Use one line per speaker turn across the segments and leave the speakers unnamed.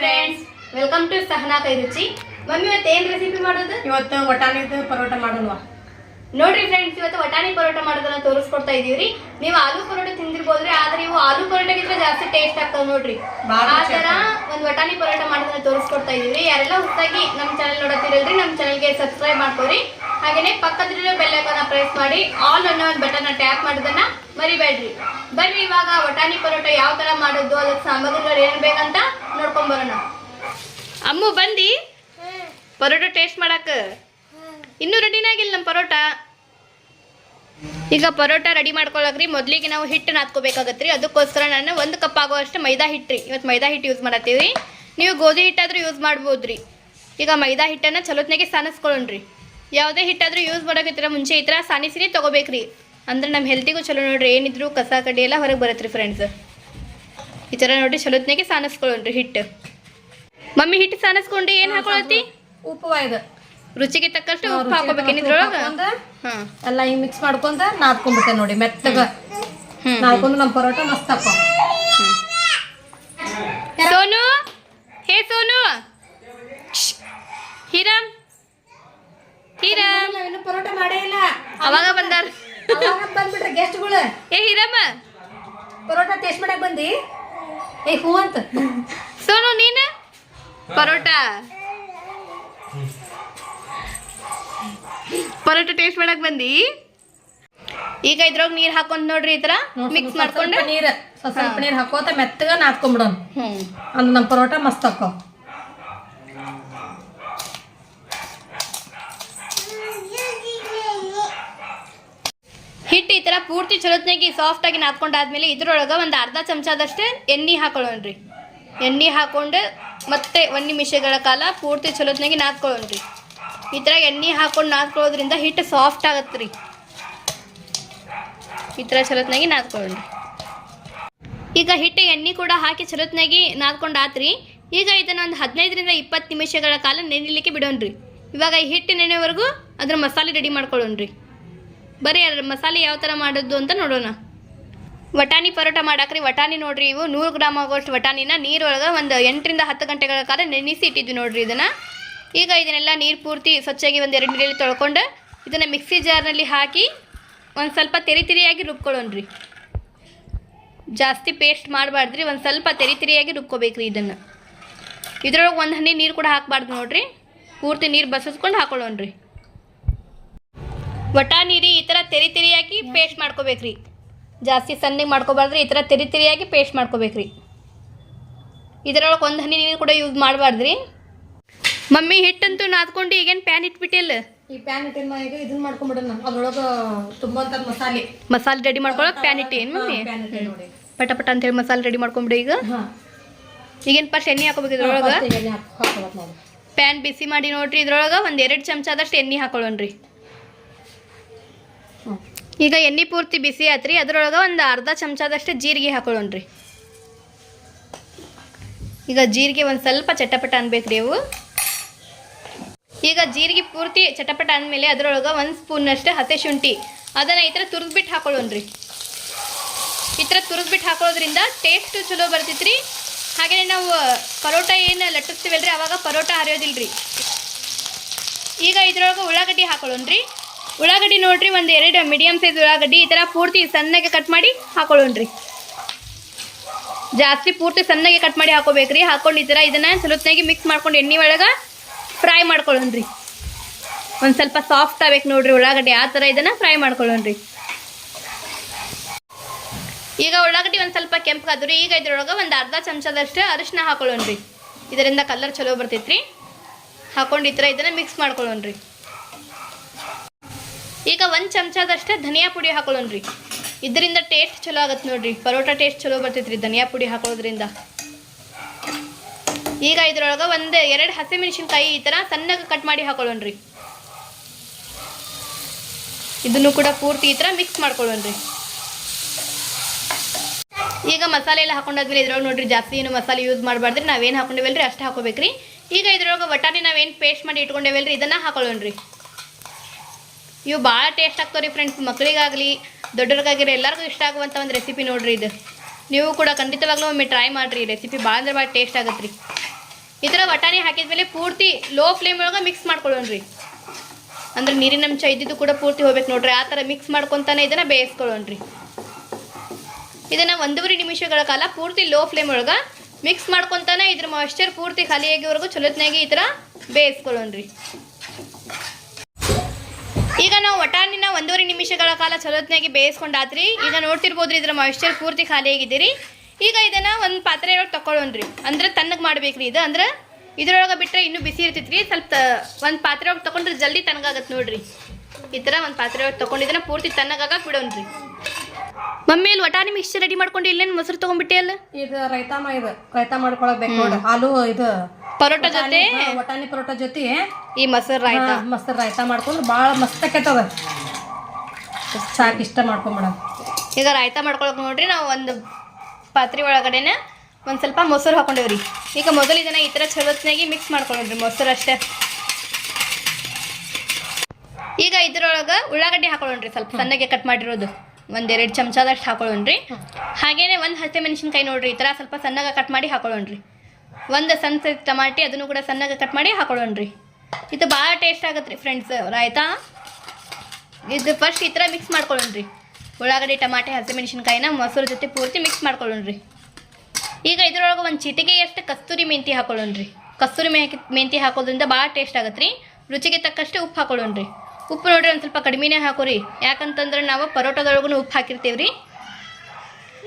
Friends welcome to Sahana ಕೈ ರುಚಿ mummy ಇವತ್ತು ಏನ್ ರೆಸಿಪಿ ಮಾಡೋದು?
ಇವತ್ತು ವಟಾಣಿ ಪರೋಟ ಮಾಡೋಣ
ನೋಡ್ರಿ ಫ್ರೆಂಡ್ಸ್ ಇವತ್ತು ವಟಾಣಿ ಪರೋಟ ಮಾಡೋದನ್ನ ತೋರಿಸ್ಕೊಡ್ತಾ ಇದೀವ್ರಿ. ನೀವು ಆಲೂ ಪರೋಟ ತಿಂದಿರ್ಬೋದ್ರಿ ಆದ್ರೆ ಇವು ಆಲೂ ಪರೋಟಗಿಂತ ಜಾಸ್ತಿ ಟೇಸ್ಟ್ ಆಗ್ತಾವ ನೋಡ್ರಿ.
ಆತರ
ಆ ತರ ಒಂದ್ ವಟಾಣಿ ಪರೋಟ ಮಾಡೋದನ್ನ ತೋರಿಸ್ಕೊಡ್ತಾ ಇದೀವಿ ಯಾರೆಲ್ಲ ಹೊಸದಾಗಿ ನಮ್ ಚಾನಲ್ ನೋಡತ್ತಿರಲ್ರಿ ನಮ್ ಚಾನಲ್ಗೆ ಸಬ್ಸ್ಕ್ರೈಬ್ ಮಾಡ್ಕೊರಿ. ಹಾಗೇನೆ ಪಕ್ಕದಲ್ಲಿರೋ ಬೆಲ್ ಐಕಾನ್ ಪ್ರೆಸ್ ಮಾಡಿ ಆಲ್ ಅನ್ನೋ ಒಂದು ಬಟನ್ ಟ್ಯಾಪ್ ಮಾಡೋದನ್ನ ಮರಿಬೇಡ್ರಿ. ಬರ್ರಿ ಇವಾಗ ವಟಾಣಿ ಪರೋಟ ಯಾವ ತರ ಮಾಡೋದು, ಅದಕ್ಕೆ ಸಾಮಗ್ರಿಗಳು ಏನ್ ಬೇಕಂತ ನೋಡ್ಕೊಂಡ್ ಬರೋಣ. ಅಮ್ಮು, ಬಂದಿ? ಪರೋಟ ಟೇಸ್ಟ್ ಮಾಡಕ್. ಇನ್ನೂ ರೆಡಿನೇ ಆಗಿಲ್ಲ ನಮ್ಮ ಪರೋಟ. ಈಗ ಪರೋಟ ರೆಡಿ ಮಾಡ್ಕೊಳಕ್ರಿ. ಮೊದಲಿಗೆ ನಾವು ಹಿಟ್ಟು ನಾದ್ಕೋಬೇಕಾಗತ್ರಿ ಅದಕ್ಕೋಸ್ಕರ ನಾನು ಒಂದು ಕಪ್ ಆಗುವಷ್ಟು ಮೈದಾ ಹಿಟ್ಟ್ರಿ ಇವತ್ತು ಮೈದಾ ಹಿಟ್ಟು ಯೂಸ್ ಮಾಡತ್ತೀವಿ ನೀವು ಗೋಧಿ ಹಿಟ್ಟಾದ್ರೂ ಯೂಸ್ ಮಾಡ್ಬೋದ್ರಿ. ಈಗ ಮೈದಾ ಹಿಟ್ಟನ್ನು ಚಲೋತ್ನಾಗೆ ಸಾನಿಸ್ಕೊಳ್ಳೋಣ್ರಿ ಯಾವುದೇ ಹಿಟ್ಟಾದರೂ ಯೂಸ್ ಮಾಡೋಕತ್ತಿರ ಮುಂಚೆ ಈ ಥರ ಸಾಣಿಸಿರಿ ತೊಗೋಬೇಕ್ರಿ. ಅಂದ್ರೆ ನಮ್ಮ ಹೆಲ್ತಿಗೂ ಚಲೋ ನೋಡ್ರಿ ಏನಿದ್ರು ಕಸ ಕಡ್ಡಿ ಎಲ್ಲ ಹೊರಗೆ ಬರತ್ರಿ ಫ್ರೆಂಡ್ಸ್ ಈ ಥರ ನೋಡ್ರಿ ಚಲೋತ್ನಾಗೆ ಸಾನಿಸ್ಕೊಳ್ಳೋಣ್ರಿ ಹಿಟ್ಟು ಮಮ್ಮಿ ಹಿಟ್ಟು ಸಾನಿಸ್ಕೊಂಡು ಏನು ಹಾಕೊಳತ್ತಿ?
ಉಪ್ಪು ಇದು
ರುಚಿಗೆ ತಕ್ಕಷ್ಟು ಉಪ್ಪು ಹಾಕೋಬೇಕೇನು ಇದ್ರೊಳಗೆ ಹಾಂ.
ಎಲ್ಲ ಹಿಂಗೆ ಮಿಕ್ಸ್ ಮಾಡ್ಕೊಂತ ನಾದ್ಕೊಂಡ್ಬಿಟ್ಟೆ ನೋಡಿ ಮೆತ್ತಗ. ನಾದ್ಕೊಂಡು ನಮ್ಮ ಪರೋಟ ಮಸ್ತ್ ಹಾಕೋ.
ಸೋನು? ಹೇ ಸೋನು? ಹೀರಾಮ್? ಹೀರಾಮ್
ಇನ್ನು ಪರೋಟ ಮಾಡೇ ಇಲ್ಲ.
ಅವಾಗ ಬಂದಾರ.
ಅವಾಗ ಬಂದ್ಬಿಟ್ರೆ ಗೆಸ್ಟ್ಗಳು
ಏ ಹೀರಮ್ಮ.
ಪರೋಟ ಟೇಸ್ಟ್ ಮಾಡಕ್ ಬಂದಿ? ಏ ಹೂ ಅಂತ.
ಸೋನು ನೀನು? ಪರೋಟ. ಪರೋಟ ಟೇಸ್ಟ್ ಮಾಡಕ್ ಬಂದಿ? ಈಗ ಇದ್ರಾಗ ನೀರ್ ಹಾಕೊಂಡ್ ನೋಡ್ರಿ ಈ ತರ. ಮಿಕ್ಸ್ ಮಾಡ್ಕೊಂಡು.
ನೀರ್ ಸ್ವಲ್ಪ ನೀರ್ ಹಾಕೋತ ಮೆತ್ತಗ ನಾದ್ಕೊಂಡ್ಬಿಡೋಣ
ಹ್ಮ್.
ಅಂದ್ ನಮ್ಮ ಪರೋಟ ಮಸ್ತ್ ಅಕ್ಕ
ತರ ಪೂರ್ತಿ ಚಲೋತ್ನಾಗಿ ಸಾಫ್ಟಾಗಿ ನಾದ್ಕೊಂಡು ನಾದ್ಕೊಂಡಾದ್ಮೇಲೆ ಇದ್ರೊಳಗೆ ಒಂದು ಅರ್ಧ ಚಮಚದಷ್ಟೇ ಎಣ್ಣೆ ಹಾಕೊಳ್ಳೋಣ್ರಿ. ಎಣ್ಣೆ ಹಾಕ್ಕೊಂಡು ಮತ್ತೆ ಒಂದು ನಿಮಿಷಗಳ ಕಾಲ ಪೂರ್ತಿ ಚಲೋತ್ನಾಗಿ ನಾದ್ಕೊಳ್ಳೋಣ್ರಿ. ಈ ಥರ ಎಣ್ಣೆ ಹಾಕೊಂಡು ನಾದ್ಕೊಳ್ಳೋದ್ರಿಂದ ಹಿಟ್ಟು ಸಾಫ್ಟ್ ಆಗತ್ತೆ ರೀ ಈ ಥರ ಚಲೋತ್ನಾಗಿ ನಾದ್ಕೊಳ್ಳೋಣ್ರಿ. ಈಗ ಹಿಟ್ಟು ಎಣ್ಣೆ ಕೂಡ ಹಾಕಿ ಚಲೋತ್ನಾಗಿ ನಾದ್ಕೊಂಡು ಆತ್ರಿ ಈಗ ಇದನ್ನು ಒಂದು ಹದಿನೈದರಿಂದ ಇಪ್ಪತ್ತು ನಿಮಿಷಗಳ ಕಾಲ ನೆನಿಲಿಕ್ಕೆ ಬಿಡೋಣ್ರಿ. ಇವಾಗ ಈ ಹಿಟ್ಟು ನೆನೆವರೆಗೂ ಅದ್ರ ಮಸಾಲೆ ರೆಡಿ ಮಾಡ್ಕೊಳ್ಳೋಣ್ರಿ. ಬರೀ ಅದ್ರ ಮಸಾಲೆ ಯಾವ ಥರ ಮಾಡೋದು ಅಂತ ನೋಡೋಣ. ವಟಾಣಿ ಪರೋಟ ಮಾಡಾಕ್ರಿ, ವಟಾಣಿ ನೋಡ್ರಿ ಇವು ನೂರು ಗ್ರಾಮ್ ಆಗೋಷ್ಟು ವಟಾಣಿನ ನೀರೊಳಗೆ ಒಂದು ಎಂಟರಿಂದ ಹತ್ತು ಗಂಟೆಗಳ ಕಾಲ ನೆನೆಸಿ ಇಟ್ಟಿದ್ವಿ ನೋಡ್ರಿ ಇದನ್ನು. ಈಗ ಇದನ್ನೆಲ್ಲ ನೀರು ಪೂರ್ತಿ ಸ್ವಚ್ಛಾಗಿ ಒಂದು ಎರಡು ನೀರಲ್ಲಿ ತೊಳ್ಕೊಂಡು ಇದನ್ನು ಮಿಕ್ಸಿ ಜಾರ್ನಲ್ಲಿ ಹಾಕಿ ಒಂದು ಸ್ವಲ್ಪ ತೆರಿ ತೆರಿಯಾಗಿ ರುಬ್ಕೊಳ್ಳೋಣ್ರಿ. ಜಾಸ್ತಿ ಪೇಸ್ಟ್ ಮಾಡಬಾರ್ದ್ರಿ, ಒಂದು ಸ್ವಲ್ಪ ತೆರಿ ತೆರಿಯಾಗಿ ರುಬ್ಕೋಬೇಕ್ರಿ ಇದನ್ನು. ಇದರೊಳಗೆ ಒಂದು ಹನಿ ನೀರು ಕೂಡ ಹಾಕಬಾರ್ದು ನೋಡ್ರಿ. ಪೂರ್ತಿ ನೀರು ಬಸಿಸ್ಕೊಂಡು ಹಾಕೊಳ್ಳೋಣ್ರಿ. ವಟಾಣಿ ರೀ ಈ ಥರ ತೆರಿ ತೆರಿಯಾಗಿ ಪೇಸ್ಟ್ ಮಾಡ್ಕೋಬೇಕ್ರಿ. ಜಾಸ್ತಿ ಸಣ್ಣಗೆ ಮಾಡ್ಕೋಬಾರ್ದ್ರಿ ಈ ಥರ ತೆರಿ ತೆರಿಯಾಗಿ ಪೇಸ್ಟ್ ಮಾಡ್ಕೋಬೇಕ್ರಿ. ಇದರೊಳಗೆ ಒಂದು ಹನಿ ನೀರು ಕೂಡ ಯೂಸ್ ಮಾಡಬಾರ್ದ್ರಿ. ಮಮ್ಮಿ ಹಿಟ್ಟಂತೂ ನಾದ್ಕೊಂಡು ಈಗೇನು ಪ್ಯಾನ್ ಇಟ್ಬಿಟ್ಟಿಲ್ಲ
ಈ ಪ್ಯಾನ್ ಇಟ್ಟಿನ ಈಗ ಇದನ್ನ ಮಾಡ್ಕೊಂಡ್ಬಿಡೋಣ ಅದ್ರೊಳಗ ತುಂಬಂತ ಮಸಾಲೆ.
ಮಸಾಲೆ ರೆಡಿ ಮಾಡ್ಕೊಳಕ್ಕೆ ಪ್ಯಾನ್ ಇಟ್ಟಿ ಏನು ಮಮ್ಮಿ? ಪಟ ಪಟ ಅಂತೇಳಿ ಮಸಾಲೆ ರೆಡಿ ಮಾಡ್ಕೊಂಬಿಡಿ ಈಗ. ಈಗೇನು ಫಸ್ಟ್ ಎಣ್ಣೆ ಹಾಕೋಬೇಕು ಇದ್ರೊಳಗೆ? ಪ್ಯಾನ್ ಬಿಸಿ ಮಾಡಿ ನೋಡ್ರಿ ಇದ್ರೊಳಗೆ ಒಂದು ಎರಡು ಚಮಚದಷ್ಟು ಎಣ್ಣೆ ಹಾಕೊಳ್ಳೋಣ್ರಿ. ಈಗ ಎಣ್ಣೆ ಪೂರ್ತಿ ಬಿಸಿ ಆತ್ರಿ, ಅದರೊಳಗೆ ಒಂದು ಅರ್ಧ ಚಮಚದಷ್ಟು ಜೀರಿಗೆ ಹಾಕೊಳ್ಳೋಣ್ರಿ. ಈಗ ಜೀರಿಗೆ ಒಂದು ಸ್ವಲ್ಪ ಚಟಪಟ ಅನ್ಬೇಕು ಅವು. ಈಗ ಜೀರಿಗೆ ಪೂರ್ತಿ ಚಟಪಟ ಅಂದಮೇಲೆ ಅದರೊಳಗೆ ಒಂದು ಸ್ಪೂನಷ್ಟು ಹಸೆ ಶುಂಠಿ, ಅದನ್ನು ಈ ಥರ ತುರಿದ್ಬಿಟ್ಟು ಹಾಕೊಳ್ಳೋಣ್ರಿ. ಈ ಥರ ತುರಿದ್ಬಿಟ್ಟು ಹಾಕೊಳ್ಳೋದ್ರಿಂದ ಟೇಸ್ಟು ಚಲೋ ಬರ್ತೈತ್ರಿ. ಹಾಗೆಯೇ ನಾವು ಪರೋಟ ಏನು ಲಟ್ಟಿಸ್ತೀವಲ್ರಿ ಅವಾಗ ಪರೋಟ ಹರಿಯೋದಿಲ್ರಿ. ಈಗ ಇದ್ರೊಳಗೆ ಉಳ್ಳಾಗಡ್ಡಿ ಹಾಕೊಳ್ಳೋಣ್ರಿ. ಉಳ್ಳಾಗಡ್ಡಿ ನೋಡ್ರಿ, ಒಂದು ಎರಡು ಮೀಡಿಯಮ್ ಸೈಜ್ ಉಳ್ಳಾಗಡ್ಡಿ, ಈ ಥರ ಪೂರ್ತಿ ಸಣ್ಣಗೆ ಕಟ್ ಮಾಡಿ ಹಾಕೊಳ್ಳೋಣ್ರಿ. ಜಾಸ್ತಿ ಪೂರ್ತಿ ಸಣ್ಣಗೆ ಕಟ್ ಮಾಡಿ ಹಾಕೋಬೇಕ್ರಿ. ಹಾಕೊಂಡು ಈ ಥರ ಇದನ್ನು ಸುಲತ್ನಾಗಿ ಮಿಕ್ಸ್ ಮಾಡ್ಕೊಂಡು ಎಣ್ಣೆ ಒಳಗೆ ಫ್ರೈ ಮಾಡ್ಕೊಳ್ಳೋಣ್ರಿ. ಒಂದು ಸ್ವಲ್ಪ ಸಾಫ್ಟ್ ಆಗಬೇಕು ನೋಡ್ರಿ ಉಳ್ಳಾಗಡ್ಡಿ, ಆ ಥರ ಇದನ್ನು ಫ್ರೈ ಮಾಡ್ಕೊಳ್ಳೋಣ್ರಿ. ಈಗ ಉಳ್ಳಾಗಡ್ಡಿ ಒಂದು ಸ್ವಲ್ಪ ಕೆಂಪಗಾದ್ರಿ ಈಗ ಇದ್ರೊಳಗೆ ಒಂದು ಅರ್ಧ ಚಮಚದಷ್ಟು ಅರಿಶಿನ ಹಾಕೊಳ್ಳೋಣ್ರಿ. ಇದರಿಂದ ಕಲರ್ ಚಲೋ ಬರ್ತೈತ್ರಿ. ಹಾಕೊಂಡು ಈ ಥರ ಇದನ್ನು ಮಿಕ್ಸ್ ಮಾಡ್ಕೊಳ್ಳೋಣ್ರಿ. ಈಗ ಒಂದು ಚಮಚದಷ್ಟು ಧನಿಯಾ ಪುಡಿ ಹಾಕೊಳ್ಳೋಣ್ರಿ. ಇದರಿಂದ ಟೇಸ್ಟ್ ಚಲೋ ಆಗತ್ತೆ ನೋಡ್ರಿ. ಪರೋಟ ಟೇಸ್ಟ್ ಚಲೋ ಬರ್ತೈತ್ರಿ ಧನಿಯಾ ಪುಡಿ ಹಾಕೊಳ್ಳೋದ್ರಿಂದ. ಈಗ ಇದ್ರೊಳಗೆ ಒಂದು ಎರಡು ಹಸಿಮೆಣಸಿನ್ಕಾಯಿ ಈ ಥರ ಸಣ್ಣಗೆ ಕಟ್ ಮಾಡಿ ಹಾಕೊಳ್ಳೋಣ್ರಿ. ಇದನ್ನು ಕೂಡ ಪೂರ್ತಿ ಈ ಥರ ಮಿಕ್ಸ್ ಮಾಡ್ಕೊಳ್ಳೋಣ್ರಿ. ಈಗ ಮಸಾಲೆ ಎಲ್ಲ ಹಾಕೊಂಡಾದ್ಮೇಲೆ ಇದ್ರೊಳಗೆ ನೋಡ್ರಿ ಜಾಸ್ತಿ ಏನು ಮಸಾಲೆ ಯೂಸ್ ಮಾಡಬಾರ್ದ್ರಿ. ನಾವೇನು ಹಾಕೊಂಡಿವಲ್ರಿ ಅಷ್ಟು ಹಾಕೋಬೇಕ್ರಿ. ಈಗ ಇದ್ರೊಳಗೆ ಬಟಾಣಿ ನಾವೇನು ಪೇಸ್ಟ್ ಮಾಡಿ ಇಟ್ಕೊಂಡೇವಲ್ರಿ, ಇದನ್ನು ಹಾಕೊಳ್ಳೋಣ್ರಿ. ಇವು ಭಾಳ ಟೇಸ್ಟ್ ಆಗ್ತಾವ್ರಿ ಫ್ರೆಂಡ್ಸ್ ಮಕ್ಕಳಿಗಾಗಲಿ ದೊಡ್ಡವ್ರಿಗಾಗಿರೋ ಎಲ್ಲರಿಗೂ ಇಷ್ಟ ಆಗುವಂಥ ಒಂದು ರೆಸಿಪಿ ನೋಡ್ರಿ ಇದು. ನೀವು ಕೂಡ ಖಂಡಿತವಾಗ್ಲೂ ಒಮ್ಮೆ ಟ್ರೈ ಮಾಡಿರಿ. ರೆಸಿಪಿ ಭಾಳ ಅಂದ್ರೆ ಭಾಳ ಟೇಸ್ಟ್ ಆಗತ್ತೆ ರೀ ಈ ಥರ ಬಟಾಣಿ ಹಾಕಿದ ಮೇಲೆ ಪೂರ್ತಿ ಲೋ ಫ್ಲೇಮ್ ಒಳಗೆ ಮಿಕ್ಸ್ ಮಾಡ್ಕೊಳ್ಳೋಣ್ರಿ. ಅಂದ್ರೆ ನೀರಿನ ಅಂಶ ಇದ್ದಿದ್ದು ಕೂಡ ಪೂರ್ತಿ ಹೋಗ್ಬೇಕು ನೋಡ್ರಿ. ಆ ಥರ ಮಿಕ್ಸ್ ಮಾಡ್ಕೊತಾನೆ ಇದನ್ನು ಬೇಯಿಸ್ಕೊಳ್ಳೋಣ ರೀ ಇದನ್ನು ಒಂದೂವರೆ ನಿಮಿಷಗಳ ಕಾಲ ಪೂರ್ತಿ ಲೋ ಫ್ಲೇಮ್ ಒಳಗೆ ಮಿಕ್ಸ್ ಮಾಡ್ಕೊತಾನೆ ಇದ್ರ ಮಾಯ್ಶ್ಚರ್ ಪೂರ್ತಿ ಖಾಲಿಯಾಗಿವರೆಗೂ ಚಲೋತ್ನಾಗಿ ಈ ಥರ ಬೇಯಿಸ್ಕೊಳ್ಳೋಣ್ರಿ. ಈಗ ನಾವು ವಟಾಣಿನ ಒಂದೂವರೆ ನಿಮಿಷಗಳ ಕಾಲ ಚಲೋತ್ನಾಗಿ ಬೇಯಿಸ್ಕೊಂಡಾತ್ರಿ ಈಗ ನೋಡ್ತಿರ್ಬೋದ್ರಿ ಇದ್ರ ಮಾಯಿಶ್ಚರ್ ಪೂರ್ತಿ ಖಾಲಿ ಆಗಿದ್ದೀರಿ. ಈಗ ಇದನ್ನ ಒಂದು ಪಾತ್ರೆ ಒಳಗೆ ತಗೊಳ್ಳೋಣ್ರಿ ಅಂದ್ರೆ ತಣ್ಣಗೆ ಮಾಡ್ಬೇಕ್ರಿ ಇದು. ಅಂದ್ರೆ ಇದ್ರೊಳಗೆ ಬಿಟ್ಟರೆ ಇನ್ನೂ ಬಿಸಿ ಇರ್ತೈತ್ರಿ. ಸ್ವಲ್ಪ ಒಂದು ಪಾತ್ರೆ ಒಳಗೆ ತಗೊಂಡ್ರೆ ಜಲ್ದಿ ತಣ್ಣಗಾಗತ್ತೆ ನೋಡ್ರಿ. ಈ ಥರ ಒಂದು ಪಾತ್ರೆ ಒಳಗೆ ತಗೊಂಡು ಪೂರ್ತಿ ತಣ್ಣಗಾಗಕ್ಕೆ ಬಿಡೋಣ್ರಿ. ಮಮ್ಮಿ ಇಲ್ಲಿ ವಟಾಣಿ ಮಿಕ್ಸ್ಚರ್ ರೆಡಿ ಮಾಡ್ಕೊಂಡು ಇಲ್ಲೇನು ಮೊಸರು ತಗೊಂಡ್ಬಿಟ್ಟೆ ಅಲ್ಲ?
ಇದು ರೈತಾಮ ಇದು ರೈತಾ ಮಾಡ್ಕೊಳಬೇಕು ನೋಡಿ. ಹಾಲು ಇದು
ಪರೋಟ ಜೊತೆ?
ವಟಾಣಿ ಪರೋಟ ಜೊತೆ.
ಈ ಮೊಸರು ರಾಯ್ತ
ಮೊಸರು ರಾಯ್ತ ರೈತಾ ಮಾಡ್ಕೊಂಡು ಭಾಳ ಮಸ್ತ್ ಆಕೈತದ. ಸಾಕು ಇಷ್ಟ ಮಾಡ್ಕೊಂಬಿಡ
ಈಗ ರಾಯ್ತ ಮಾಡ್ಕೊಳಕ್ ನೋಡ್ರಿ ನಾವು ಒಂದು ಪಾತ್ರೆ ಒಳಗಡೆನೆ ಒಂದು ಸ್ವಲ್ಪ ಮೊಸರು ಹಾಕೊಂಡೇವ್ರಿ ಈಗ ಮೊದಲು ಇದನ್ನ ಈ ಥರ ಚಲೋತ್ನಾಗಿ ಮಿಕ್ಸ್ ಮಾಡ್ಕೊಳ್ರಿ ಮೊಸರು ಅಷ್ಟೇ. ಈಗ ಇದ್ರೊಳಗೆ ಉಳ್ಳಾಗಡ್ಡಿ ಹಾಕೊಳ್ಳೋಣ್ರಿ ಸ್ವಲ್ಪ ಸಣ್ಣಗೆ ಕಟ್ ಮಾಡಿರೋದು. ಒಂದೆರಡು ಚಮಚದಷ್ಟು ಹಾಕೊಳ್ಳೋಣ್ರಿ. ಹಾಗೇನೆ ಒಂದು ಹಸಿ ಮೆಣಸಿನ್ಕಾಯಿ ನೋಡ್ರಿ, ಈ ಥರ ಸ್ವಲ್ಪ ಸಣ್ಣಗೆ ಕಟ್ ಮಾಡಿ ಹಾಕೊಳ್ಳೋಣ್ರಿ. ಒಂದು ಸಣ್ಣ ಸೈಜ್ ಟಮಾಟಿ, ಅದನ್ನು ಕೂಡ ಸಣ್ಣಗೆ ಕಟ್ ಮಾಡಿ ಹಾಕೊಳ್ಳೋಣ್ರಿ. ಇದು ಭಾಳ ಟೇಸ್ಟ್ ಆಗತ್ತೆ ರೀ ಫ್ರೆಂಡ್ಸ್ ರಾಯ್ತಾ ಇದು ಫಸ್ಟ್ ಈ ಥರ ಮಿಕ್ಸ್ ಮಾಡ್ಕೊಳ್ಳೋಣ್ರಿ. ಉಳ್ಳಾಗಡ್ಡಿ, ಟಮಾಟೆ ಹಸಿಮೆಣಸಿನ್ಕಾಯಿನ ಮೊಸರು ಜೊತೆ ಪೂರ್ತಿ ಮಿಕ್ಸ್ ಮಾಡ್ಕೊಳ್ಳೋಣ್ರಿ. ಈಗ ಇದರೊಳಗೆ ಒಂದು ಚಿಟಿಕೆಯಷ್ಟು ಕಸ್ತೂರಿ ಮೆಂತಿ ಹಾಕೊಳ್ಳೋಣ್ರಿ. ಕಸ್ತೂರಿ ಮೆಂತಿ ಹಾಕೋದ್ರಿಂದ ಭಾಳ ಟೇಸ್ಟ್ ಆಗತ್ತೆ ರೀ ರುಚಿಗೆ ತಕ್ಕಷ್ಟು ಉಪ್ಪು ಹಾಕೊಳ್ಳೋಣ್ರಿ. ಉಪ್ಪು ನೋಡ್ರಿ, ಒಂದು ಸ್ವಲ್ಪ ಕಡಿಮೆನೇ ಹಾಕೋರಿ. ಯಾಕಂತಂದ್ರೆ ನಾವು ಪರೋಟದೊಳಗೂ ಉಪ್ಪು ಹಾಕಿರ್ತೀವಿ ರೀ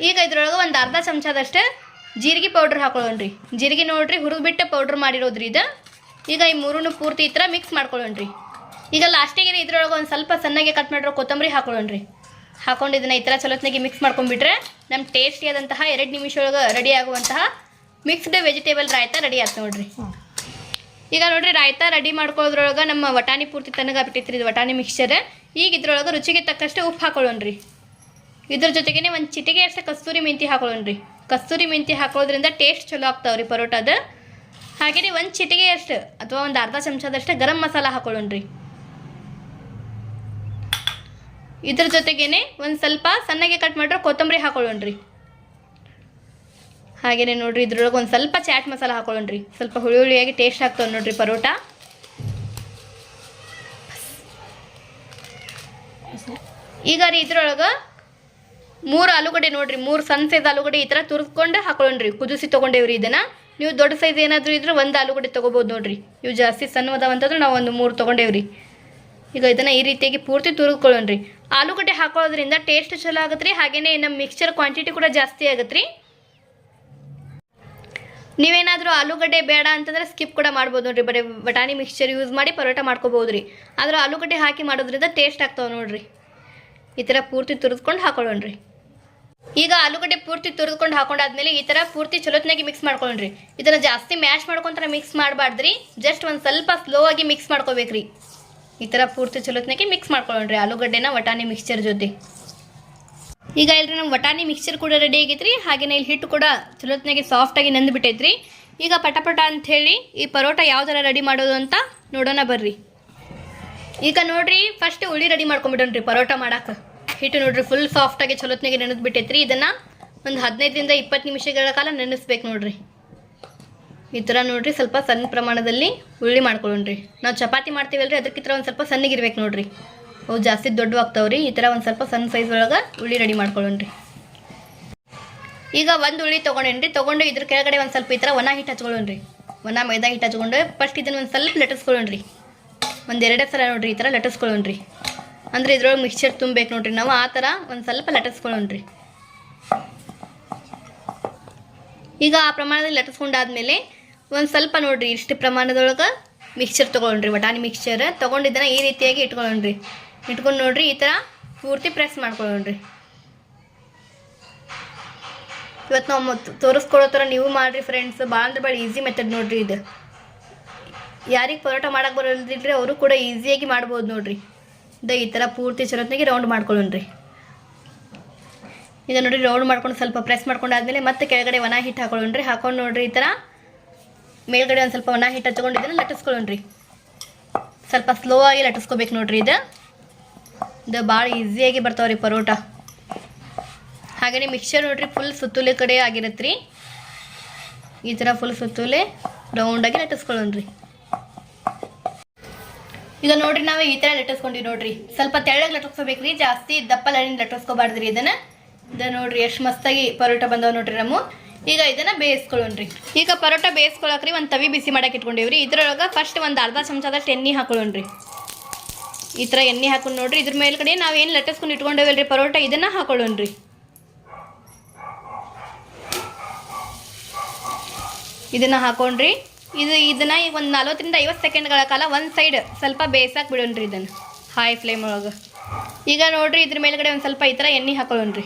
ಈಗ ಇದ್ರೊಳಗೆ ಒಂದು ಅರ್ಧ ಚಮಚದಷ್ಟು ಜೀರಿಗೆ ಪೌಡ್ರ್ ಹಾಕೊಳ್ಳೋಣ್ರಿ. ಜೀರಿಗೆ ನೋಡ್ರಿ, ಹುರಿದ್ಬಿಟ್ಟು ಪೌಡ್ರ್ ಮಾಡಿರೋದ್ರಿ ಇದು. ಈಗ ಈ ಮೂರೂ ಪೂರ್ತಿ ಈ ಥರ ಮಿಕ್ಸ್ ಮಾಡ್ಕೊಳ್ಳೋಣ್ರಿ. ಈಗ ಲಾಸ್ಟಿಗೆ ಇದ್ರೊಳಗೆ ಒಂದು ಸ್ವಲ್ಪ ಸಣ್ಣಗೆ ಕಟ್ ಮಾಡಿರೋ ಕೊತ್ತಂಬರಿ ಹಾಕೊಳ್ಳೋಣ್ರಿ. ಹಾಕೊಂಡು ಇದನ್ನು ಈ ಥರ ಚಲೋತ್ನಾಗೆ ಮಿಕ್ಸ್ ಮಾಡ್ಕೊಂಡ್ಬಿಟ್ರೆ ನಮ್ಮ ಟೇಸ್ಟಿಯಾದಂತಹ ಎರಡು ನಿಮಿಷ ಒಳಗೆ ರೆಡಿ ಆಗುವಂತಹ ಮಿಕ್ಸ್ಡ್ ವೆಜಿಟೇಬಲ್ ರಾಯ್ತಾ ರೆಡಿ ಆಯ್ತು ನೋಡ್ರಿ. ಈಗ ನೋಡ್ರಿ ರಾಯ್ತ ರೆಡಿ ಮಾಡ್ಕೊಳ್ಳೋದ್ರೊಳಗೆ ನಮ್ಮ ವಟಾಣಿ ಪೂರ್ತಿ ತನಗಾಗ್ಬಿಟ್ಟಿತ್ತು ಇದು ವಟಾಣಿ ಮಿಕ್ಸ್ಚರ್ ಈಗ ಇದ್ರೊಳಗೆ ರುಚಿಗೆ ತಕ್ಕಷ್ಟು ಉಪ್ಪು ಹಾಕೊಳ್ಳೋಣ್ರಿ. ಇದ್ರ ಜೊತೆಗೇನೆ ಒಂದು ಚಿಟಿಗೆ ಅಷ್ಟೇ ಕಸ್ತೂರಿ ಮೆಂತಿ ಹಾಕೊಳ್ಳೋಣ್ರಿ. ಕಸ್ತೂರಿ ಮೆಂತಿ ಹಾಕೋದ್ರಿಂದ ಟೇಸ್ಟ್ ಚಲೋ ಆಗ್ತಾವ್ರಿ ಪರೋಟದ. ಹಾಗೆಯೇ ಒಂದು ಚಿಟಿಗೆ ಅಷ್ಟು ಅಥವಾ ಒಂದು ಅರ್ಧ ಚಮಚದಷ್ಟು ಗರಂ ಮಸಾಲ ಹಾಕೊಳ್ಳೋಣ್ರಿ. ಇದ್ರ ಜೊತೆಗೇನೆ ಒಂದು ಸ್ವಲ್ಪ ಸಣ್ಣಗೆ ಕಟ್ ಮಾಡಿರೋ ಕೊತ್ತಂಬರಿ ಹಾಕೊಳ್ಳೋಣ್ರಿ. ಹಾಗೇನೆ ನೋಡಿರಿ, ಇದ್ರೊಳಗೆ ಒಂದು ಸ್ವಲ್ಪ ಚಾಟ್ ಮಸಾಲ ಹಾಕೊಳ್ಳೋಣ್ರಿ. ಸ್ವಲ್ಪ ಹುಳಿ ಹುಳಿಯಾಗಿ ಟೇಸ್ಟ್ ಆಗ್ತವೆ ನೋಡಿರಿ ಪರೋಟ. ಈಗ ರೀ ಇದ್ರೊಳಗೆ ಮೂರು ಆಲೂಗಡ್ಡೆ ನೋಡಿರಿ, ಮೂರು ಸಣ್ಣ ಸೈಜ್ ಆಲೂಗಡ್ಡೆ ಈ ಥರ ತುರ್ಕೊಂಡು ಹಾಕೊಳ್ಳೋಣ್ರಿ. ಕುದಿಸಿ ತೊಗೊಂಡೇವ್ರಿ ಇದನ್ನು. ನೀವು ದೊಡ್ಡ ಸೈಜ್ ಏನಾದರೂ ಇದ್ರೆ ಒಂದು ಆಲೂಗಡ್ಡೆ ತೊಗೋಬೋದು ನೋಡಿರಿ. ಇವು ಜಾಸ್ತಿ ಸಣ್ಣ ನಾವು ಒಂದು ಮೂರು ತೊಗೊಂಡೇವ್ರಿ. ಈಗ ಇದನ್ನು ಈ ರೀತಿಯಾಗಿ ಪೂರ್ತಿ ತುರಿದ್ಕೊಳ್ಳೋಣ್ರಿ. ಆಲೂಗಡ್ಡೆ ಹಾಕೊಳ್ಳೋದ್ರಿಂದ ಟೇಸ್ಟ್ ಚಲೋ ಆಗುತ್ತೆ ರೀ ಹಾಗೆಯೇ ನಮ್ಮ ಮಿಕ್ಸ್ಚರ್ ಕ್ವಾಂಟಿಟಿ ಕೂಡ ಜಾಸ್ತಿ ಆಗುತ್ತೆ ರೀ ನೀವೇನಾದರೂ ಆಲೂಗಡ್ಡೆ ಬೇಡ ಅಂತಂದ್ರೆ ಸ್ಕಿಪ್ ಕೂಡ ಮಾಡ್ಬೋದು ನೋಡ್ರಿ. ಬರೀ ಬಟಾಣಿ ಮಿಕ್ಸ್ಚರ್ ಯೂಸ್ ಮಾಡಿ ಪರೋಟ ಮಾಡ್ಕೋಬೋದು ರೀ ಆದ್ರೆ ಆಲೂಗಡ್ಡೆ ಹಾಕಿ ಮಾಡೋದ್ರಿಂದ ಟೇಸ್ಟ್ ಆಗ್ತಾವೆ ನೋಡ್ರಿ. ಈ ಥರ ಪೂರ್ತಿ ತುರಿದ್ಕೊಂಡು ಹಾಕೊಳ್ಳೋಣ್ರಿ. ಈಗ ಆಲೂಗಡ್ಡೆ ಪೂರ್ತಿ ತುರಿದ್ಕೊಂಡು ಹಾಕೊಂಡಾದ್ಮೇಲೆ ಈ ಥರ ಪೂರ್ತಿ ಚಲೋತ್ನಾಗಿ ಮಿಕ್ಸ್ ಮಾಡ್ಕೊಳ್ಳೋಣ್ರಿ ಇದನ್ನು ಜಾಸ್ತಿ ಮ್ಯಾಶ್ ಮಾಡ್ಕೊಂತಾರ ಮಿಕ್ಸ್ ಮಾಡಬಾರ್ದ್ರಿ. ಜಸ್ಟ್ ಒಂದು ಸ್ವಲ್ಪ ಸ್ಲೋ ಆಗಿ ಮಿಕ್ಸ್ ಮಾಡ್ಕೋಬೇಕ್ರಿ. ಈ ಥರ ಪೂರ್ತಿ ಚಲೋತ್ನಾಗಿ ಮಿಕ್ಸ್ ಮಾಡ್ಕೊಳ್ಳೋಣ್ರಿ ಆಲೂಗಡ್ಡೆನ ವಟಾಣಿ ಮಿಕ್ಸ್ಚರ್ ಜೊತೆ. ಈಗ ಇಲ್ರಿ ನಮ್ಮ ವಟಾಣಿ ಮಿಕ್ಸರ್ ಕೂಡ ರೆಡಿ ಆಗೈತ್ರಿ ಹಾಗೇನೆ ಇಲ್ಲಿ ಹಿಟ್ಟು ಕೂಡ ಚಲೋತ್ನಾಗೆ ಸಾಫ್ಟಾಗಿ ನೆಂದು ಬಿಟ್ಟೈತ್ರಿ. ಈಗ ಪಟಪಟ ಹೇಳಿ ಈ ಪರೋಟ ಯಾವ ಥರ ರೆಡಿ ಮಾಡೋದು ಅಂತ ನೋಡೋಣ ಬರ್ರಿ. ಈಗ ನೋಡ್ರಿ ಫಸ್ಟ್ ಉಳ್ಳಿ ರೆಡಿ ಮಾಡ್ಕೊಂಬಿಡೋಣ್ರಿ ಪರೋಟ ಮಾಡಕ್ಕೆ ಹಿಟ್ಟು ನೋಡ್ರಿ ಫುಲ್ ಸಾಫ್ಟಾಗಿ ಚಲೋತ್ನಾಗೆ ನೆನೆದು ಬಿಟ್ಟೈತ್ರಿ. ಇದನ್ನ ಒಂದು ಹದಿನೈದರಿಂದ ಇಪ್ಪತ್ತು ನಿಮಿಷಗಳ ಕಾಲ ನೆನೆಸ್ಬೇಕು ನೋಡ್ರಿ. ಈ ಥರ ನೋಡ್ರಿ ಸ್ವಲ್ಪ ಸಣ್ಣ ಪ್ರಮಾಣದಲ್ಲಿ ಉಳ್ಳಿ ಮಾಡ್ಕೊಳ್ಳೋಣ್ರಿ. ನಾವು ಚಪಾತಿ ಮಾಡ್ತೀವಲ್ರಿ ಅದಕ್ಕಿಂತ ಒಂದು ಸ್ವಲ್ಪ ಸಣ್ಣಗಿರ್ಬೇಕು ನೋಡ್ರಿ. ಅವು ಜಾಸ್ತಿ ದೊಡ್ಡ ಆಗ್ತಾವ್ರಿ ಈ ಥರ ಒಂದು ಸ್ವಲ್ಪ ಸಣ್ಣ ಸೈಜ್ ಒಳಗೆ ಉಳ್ಳಿ ರೆಡಿ ಮಾಡ್ಕೊಳ್ಳೋಣ್ರಿ. ಈಗ ಒಂದು ಉಳ್ಳಿ ತೊಗೊಂಡೇನ್ರಿ, ತೊಗೊಂಡು ಇದ್ರ ಕೆಳಗಡೆ ಒಂದು ಸ್ವಲ್ಪ ಈ ಥರ ಒಣ ಹಿಟ್ಟು ಹಚ್ಕೊಳ್ಳೋಣ್ರಿ. ಒಣ ಮೈದಾ ಹಿಟ್ಟು ಹಚ್ಕೊಂಡು ಫಸ್ಟ್ ಇದನ್ನು ಒಂದು ಸ್ವಲ್ಪ ಲಟ್ಟಿಸ್ಕೊಳ್ಳೋಣ್ರಿ. ಒಂದು ಎರಡೇ ಸಲ ನೋಡ್ರಿ, ಈ ಥರ ಲಟ್ಟಿಸ್ಕೊಳ್ಳೋಣ್ರಿ. ಅಂದರೆ ಇದ್ರೊಳಗೆ ಮಿಕ್ಸ್ಚರ್ ತುಂಬಬೇಕು ನೋಡ್ರಿ, ನಾವು ಆ ಥರ ಒಂದು ಸ್ವಲ್ಪ ಲಟ್ಟಿಸ್ಕೊಳ್ಳೋಣ್ರಿ. ಈಗ ಆ ಪ್ರಮಾಣದಲ್ಲಿ ಲಟಿಸ್ಕೊಂಡಾದ್ಮೇಲೆ ಒಂದು ಸ್ವಲ್ಪ ನೋಡ್ರಿ, ಇಷ್ಟು ಪ್ರಮಾಣದೊಳಗೆ ಮಿಕ್ಸ್ಚರ್ ತೊಗೊಳ್ರಿ ಬಟಾಣಿ ಮಿಕ್ಸ್ಚರ್ ತೊಗೊಂಡಿದ್ದನ್ನು ಈ ರೀತಿಯಾಗಿ ಇಟ್ಕೊಳ್ಳೋಣ್ರಿ. ಇಟ್ಕೊಂಡು ನೋಡ್ರಿ, ಈ ಥರ ಪೂರ್ತಿ ಪ್ರೆಸ್ ಮಾಡ್ಕೊಳ್ಳೋಣ್ರಿ. ಇವತ್ತು ನಾವು ಮತ್ತು ತೋರಿಸ್ಕೊಡೋ ಥರ ನೀವು ಮಾಡಿರಿ ಫ್ರೆಂಡ್ಸ್ ಭಾಳ ಅಂದ್ರೆ ಭಾಳ ಈಸಿ ಮೆಥಡ್ ನೋಡ್ರಿ ಇದು. ಯಾರಿಗೆ ಪರೋಟ ಮಾಡೋಕೆ ಬರೋದಿಲ್ಲರಿ ಅವರು ಕೂಡ ಈಸಿಯಾಗಿ ಮಾಡ್ಬೋದು ನೋಡ್ರಿ. ಇದು ಈ ಥರ ಪೂರ್ತಿ ಚಲೋತ್ನಾಗಿ ರೌಂಡ್ ಮಾಡ್ಕೊಳ್ಳೋಣ್ರಿ. ಇದು ನೋಡ್ರಿ ರೌಂಡ್ ಮಾಡ್ಕೊಂಡು ಸ್ವಲ್ಪ ಪ್ರೆಸ್ ಮಾಡ್ಕೊಂಡಾದ್ಮೇಲೆ ಮತ್ತೆ ಕೆಳಗಡೆ ಒಣ ಹಿಟ್ಟು ಹಾಕೊಳ್ಳೋಣ್ರಿ. ಹಾಕೊಂಡು ನೋಡ್ರಿ ಈ ಥರ ಮೇಲ್ಗಡೆ ಒಂದು ಸ್ವಲ್ಪ ಒಣ ಹಿಟ್ಟು ಹಚ್ಕೊಂಡಿದ್ದೀನಿ ಲಟ್ಟಿಸ್ಕೊಳ್ಳೋಣ್ರಿ. ಸ್ವಲ್ಪ ಸ್ಲೋ ಆಗಿ ಲಟ್ಟಿಸ್ಕೋಬೇಕು ನೋಡ್ರಿ ಇದು. ಇದು ಭಾಳ ಈಸಿಯಾಗಿ ಬರ್ತಾವ್ರಿ ಪರೋಟ. ಹಾಗೇ ಮಿಕ್ಸ್ಚರ್ ನೋಡ್ರಿ ಫುಲ್ ಸುತ್ತೂಲೆ ಕಡೆ ಆಗಿರತ್ತೆ ರೀ ಈ ಥರ ಫುಲ್ ಸುತ್ತೂಲೆ ರೌಂಡಾಗಿ ಲಟ್ಟಿಸ್ಕೊಳ್ಳೋಣ್ರಿ ಈಗ ನೋಡ್ರಿ ನಾವು ಈ ಥರ ಲಟ್ಟಿಸ್ಕೊಂಡಿವಿ ನೋಡ್ರಿ. ಸ್ವಲ್ಪ ತೆಳ್ಳಗೆ ಲಟ್ಟಿಸ್ಕೋಬೇಕ್ರಿ ಜಾಸ್ತಿ ದಪ್ಪ ಲಡಿನ ಲಟ್ಟಿಸ್ಕೋಬಾರ್ದ್ರಿ ಇದನ್ನ. ಇದ ನೋಡ್ರಿ ಎಷ್ಟು ಮಸ್ತಾಗಿ ಪರೋಟ ಬಂದವ ನೋಡ್ರಿ ನಮ್ಮ. ಈಗ ಇದನ್ನ ಬೇಯಿಸ್ಕೊಳ್ಳೋಣ್ರಿ. ಈಗ ಪರೋಟ ಬೇಯಿಸ್ಕೊಳಕ್ರಿ ಒಂದು ತವಿ ಬಿಸಿ ಮಾಡಕ್ಕೆ ಇಟ್ಕೊಂಡಿವ್ರಿ. ಇದ್ರೊಳಗೆ ಫಸ್ಟ್ ಒಂದು ಅರ್ಧ ಚಮಚದಷ್ಟು ಎಣ್ಣೆ ಹಾಕೊಳ್ಳೋಣ್ರಿ. ಈ ಥರ ಎಣ್ಣೆ ಹಾಕೊಂಡು ನೋಡ್ರಿ. ಇದ್ರ ಮೇಲ್ಗಡೆ ನಾವೇನು ಲಟ್ಟಿಸ್ಕೊಂಡು ಇಟ್ಕೊಂಡೇವಲ್ರಿ? ಪರೋಟ, ಇದನ್ನು ಹಾಕೊಳ್ಳೋಣ್ರಿ. ಇದನ್ನು ಹಾಕೊಂಡ್ರಿ. ಇದು ಇದನ್ನು ಈಗ ಒಂದು ನಲ್ವತ್ತರಿಂದ ಐವತ್ತು ಸೆಕೆಂಡ್ಗಳ ಕಾಲ ಒಂದು ಸೈಡ್ ಸ್ವಲ್ಪ ಬೇಯಿಸಕ್ಕೆ ಬಿಡೋಣ್ರಿ ಇದನ್ನು. ಹಾಯ್ ಫ್ಲೇಮ್ ಒಳಗೆ. ಈಗ ನೋಡ್ರಿ ಇದ್ರ ಮೇಲ್ಗಡೆ ಒಂದು ಸ್ವಲ್ಪ ಈ ಥರ ಎಣ್ಣೆ ಹಾಕೊಳ್ಳೋಣ್ರಿ.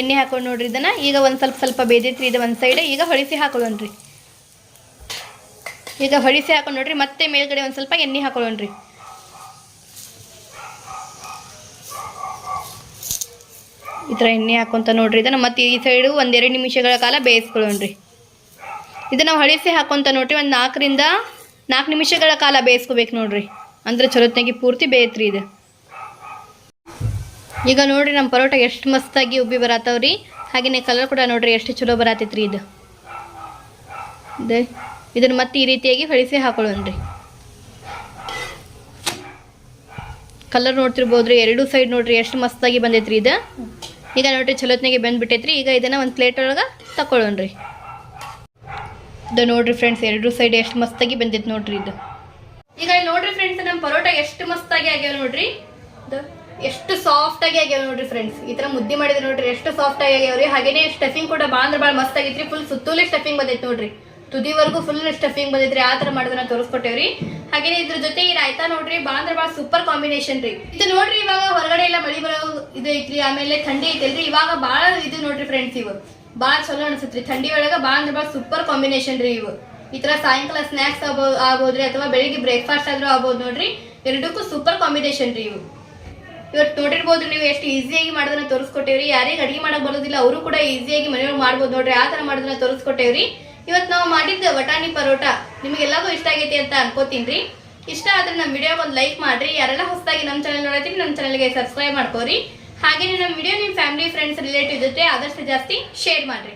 ಎಣ್ಣೆ ಹಾಕೊಂಡು ನೋಡ್ರಿ ಇದನ್ನು. ಈಗ ಒಂದು ಸ್ವಲ್ಪ ಸ್ವಲ್ಪ ಬೇದೈತ್ರಿ ಇದು ಒಂದು ಸೈಡ್ ಈಗ ಹೊಳಿಸಿ ಹಾಕೊಳ್ಳೋಣ್ರಿ. ಈಗ ಹೊಳಿಸಿ ಹಾಕೊಂಡು ನೋಡ್ರಿ, ಮತ್ತೆ ಮೇಲ್ಗಡೆ ಒಂದು ಸ್ವಲ್ಪ ಎಣ್ಣೆ ಹಾಕೊಳ್ಳೋಣ್ರಿ. ಈ ಥರ ಎಣ್ಣೆ ಹಾಕೊಂತ ನೋಡ್ರಿ, ಇದನ್ನು ಮತ್ತೆ ಈ ಸೈಡು ಒಂದೆರಡು ನಿಮಿಷಗಳ ಕಾಲ ಬೇಯಿಸ್ಕೊಳ್ಳೋಣ್ರಿ. ಇದನ್ನು ಹೊಳಿಸಿ ಹಾಕೊಂತ ನೋಡ್ರಿ, ಒಂದು ನಾಲ್ಕರಿಂದ ನಾಲ್ಕು ನಿಮಿಷಗಳ ಕಾಲ ಬೇಯಿಸ್ಕೋಬೇಕು ನೋಡ್ರಿ. ಅಂದ್ರೆ ಚಲೋತ್ನಾಗಿ ಪೂರ್ತಿ ಬೇಯತ್ರಿ ಇದು. ಈಗ ನೋಡ್ರಿ ನಮ್ಮ ಪರೋಟ ಎಷ್ಟು ಮಸ್ತಾಗಿ ಉಬ್ಬಿ ಬರತ್ತವ್ರಿ. ಹಾಗೆಯೇ ಕಲರ್ ಕೂಡ ನೋಡ್ರಿ, ಎಷ್ಟು ಚಲೋ ಬರತೈತ್ರಿ ಇದು. ಇದೆ. ಇದನ್ನ ಮತ್ತೆ ಈ ರೀತಿಯಾಗಿ ಹೊಳಿಸಿ ಹಾಕೊಳ್ಳೋಣ್ರಿ. ಕಲರ್ ನೋಡ್ತಿರ್ಬೋದ್ರಿ, ಎರಡೂ ಸೈಡ್ ನೋಡ್ರಿ, ಎಷ್ಟು ಮಸ್ತಾಗಿ ಬಂದೈತ್ರಿ ಇದು. ಈಗ ನೋಡ್ರಿ ಚಲೋತ್ನಾಗೆ ಬಂದ್ಬಿಟ್ಟೈತ್ರಿ, ಈಗ ಇದನ್ನ ಒಂದು ಪ್ಲೇಟ್ ಒಳಗೆ ತಕೊಳ್ಳೋಣ್ರಿ. ಇದು ನೋಡ್ರಿ ಫ್ರೆಂಡ್ಸ್ ಎರಡೂ ಸೈಡ್ ಎಷ್ಟು ಮಸ್ತಾಗಿ ಬಂದೈತೆ ನೋಡ್ರಿ ಇದು. ಈಗ ಇಲ್ಲಿ ನೋಡ್ರಿ ಫ್ರೆಂಡ್ಸ್ ನಮ್ಮ ಪರೋಟ ಎಷ್ಟು ಮಸ್ತಾಗಿ ಆಗ್ಯಾವ ನೋಡ್ರಿ. ಎಷ್ಟು ಸಾಫ್ಟ್ ಆಗಿ ಆಗ್ಯಾವ ನೋಡ್ರಿ ಫ್ರೆಂಡ್ಸ್ ಈ ತರ ಮುದ್ದೆ ಮಾಡಿದ್ರೆ ನೋಡ್ರಿ, ಎಷ್ಟು ಸಾಫ್ಟ್ ಆಗಿ ಆಗ್ಯಾವ್ರಿ. ಹಾಗೇನೆ ಸ್ಟಫಿಂಗ್ ಕೂಡ ಬಾಂದ್ರ ಭಾಳ ಮಸ್ತ್ ಆಗೈತ್ರಿ ಫುಲ್ ಸುತ್ತೂಲೆ ಸ್ಟಫಿಂಗ್ ಬಂದೈತೆ ನೋಡ್ರಿ. ತುದಿವರೆಗೂ ಫುಲ್ ಸ್ಟಫಿಂಗ್ ಬಂದೈತ್ರಿ, ಆ ತರ ಮಾಡೋದನ್ನ ತೋರಿಸ್ಕೊಟ್ಟೇವ್ರಿ. ಹಾಗೇನೆ ಇದ್ರ ಜೊತೆ ಈ ರಾಯ್ತಾ ನೋಡ್ರಿ ಭಾಳ ಅಂದ್ರೆ ಸೂಪರ್ ಕಾಂಬಿನೇಷನ್ ರೀ. ಇದು ನೋಡ್ರಿ ಇವಾಗ ಹೊರಗಡೆ ಎಲ್ಲ ಮಳಿ ಬರೋ ಇದು ಐತ್ರಿ, ಆಮೇಲೆ ಥಂಡಿ ಐತಲ್ರಿ ಇವಾಗ ಭಾಳ ಇದು ನೋಡ್ರಿ ಫ್ರೆಂಡ್ಸ್ ಇವು. ಭಾಳ ಚಲೋ ಅನ್ಸುತ್ತೆ ಥಂಡಿ ಒಳಗ ಭಾಳ ಅಂದ್ರೆ ಸೂಪರ್ ಕಾಂಬಿನೇಷನ್ ರೀ ಇವು. ಈ ತರ ಸಾಯಂಕಾಲ ಸ್ನಾಕ್ಸ್ ಆಗೋದ್ರಿ ಅಥವಾ ಬೆಳಿಗ್ಗೆ ಬ್ರೇಕ್ಫಾಸ್ಟ್ ಆದ್ರೂ ಆಗ್ಬೋದು ನೋಡ್ರಿ, ಎರಡಕ್ಕೂ ಸೂಪರ್ ಕಾಂಬಿನೇಷನ್ ರೀ ಇವು. ಇವತ್ತು ನೋಡಿರ್ಬೋದು ನೀವು ಎಷ್ಟು ಈಸಿಯಾಗಿ ಮಾಡೋದನ್ನ ತೋರಿಸ್ಕೊಟ್ಟೇವ್ರಿ. ಯಾರಿಗೆ ಅಡಿಗೆ ಮಾಡಕ್ ಬರೋದಿಲ್ಲ, ಅವರು ಕೂಡ ಈಸಿಯಾಗಿ ಮನೆಯೊಳಗೆ ಮಾಡ್ಬೋದು ನೋಡ್ರಿ, ಆ ತರ ಮಾಡೋದನ್ನ ತೋರಿಸ್ಕೊಟ್ಟೇವ್ರಿ. ಇವತ್ತು ನಾವು ಮಾಡಿದ್ದ ವಟಾಣಿ ಪರೋಟ ನಿಮಗೆಲ್ಲರಿಗೂ ಇಷ್ಟ ಆಗೈತಿ ಅಂತ ಅನ್ಕೋತೀನಿ ಇಷ್ಟ ಆದ್ರೆ ನಮ್ಮ ವಿಡಿಯೋ ಒಂದು ಲೈಕ್ ಮಾಡ್ರಿ. ಯಾರೆಲ್ಲ ಹೊಸದಾಗಿ ನಮ್ಮ ಚಾನಲ್ ನೋಡತ್ತೀರಿ ನಮ್ಮ ಚಾನಲ್ಗೆ ಸಬ್ಸ್ಕ್ರೈಬ್ ಮಾಡ್ಕೋರಿ. ಹಾಗೇನೆ ನಮ್ಮ ವಿಡಿಯೋ ನಿಮ್ಮ ಫ್ಯಾಮಿಲಿ ಫ್ರೆಂಡ್ಸ್ ರಿಲೇಟಿವ್ ಜೊತೆ ಆದಷ್ಟು ಜಾಸ್ತಿ ಶೇರ್ ಮಾಡ್ರಿ.